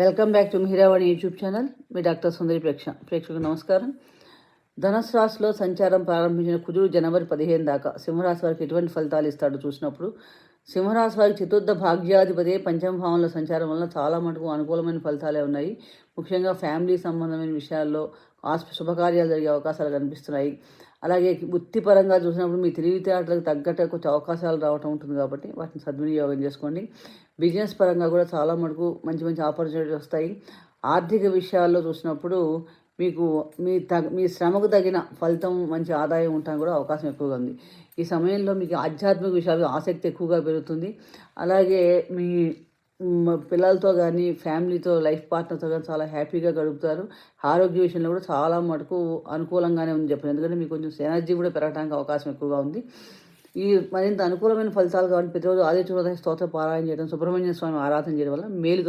Welcome back to Mihiravani YouTube channel. Me doctor Sundari ప్రేక్ష ప్రేక్షకులకు నమస్కారం. ధనుసు రాశిలో సంచారం ప్రారంభించిన కుజుడు జనవరి పదిహేను దాకా సింహరాశి వారికి ఎటువంటి ఫలితాలు ఇస్తాడో చూసినప్పుడు సింహరాశి వారికి చతుర్థ భాగ్యాధిపతి పంచమ భావంలో సంచారం వలన చాలా మటుకు అనుకూలమైన ఫలితాలే ఉన్నాయి. ముఖ్యంగా ఫ్యామిలీ సంబంధమైన విషయాల్లో ఆస్ప శుభకార్యాలు జరిగే అవకాశాలు కనిపిస్తున్నాయి. అలాగే వృత్తిపరంగా చూసినప్పుడు మీ తెలివితేటలకు తగ్గట్టు కొంచెం అవకాశాలు రావటం ఉంటుంది కాబట్టి వాటిని సద్వినియోగం చేసుకోండి. బిజినెస్ పరంగా కూడా చాలా మటుకు మంచి మంచి ఆపర్చునిటీస్ వస్తాయి. ఆర్థిక విషయాల్లో చూసినప్పుడు మీకు మీ తగ మీ శ్రమకు తగిన ఫలితం మంచి ఆదాయం ఉండడానికి కూడా అవకాశం ఎక్కువగా ఉంది. ఈ సమయంలో మీకు ఆధ్యాత్మిక విషయాలు ఆసక్తి ఎక్కువగా పెరుగుతుంది. అలాగే మీ పిల్లలతో కానీ ఫ్యామిలీతో లైఫ్ పార్ట్నర్తో కానీ చాలా హ్యాపీగా గడుపుతారు. ఆరోగ్య విషయంలో కూడా చాలా మటుకు అనుకూలంగానే ఉంది చెప్పండి. ఎందుకంటే మీకు కొంచెం ఎనర్జీ కూడా పెరగడానికి అవకాశం ఎక్కువగా ఉంది. ఈ మరింత అనుకూలమైన ఫలితాలు కాబట్టి ప్రతిరోజు ఆదిత్య స్తోత్ర పారాయణ చేయడం సుబ్రహ్మణ్య స్వామి ఆరాధన చేయడం వల్ల మేలు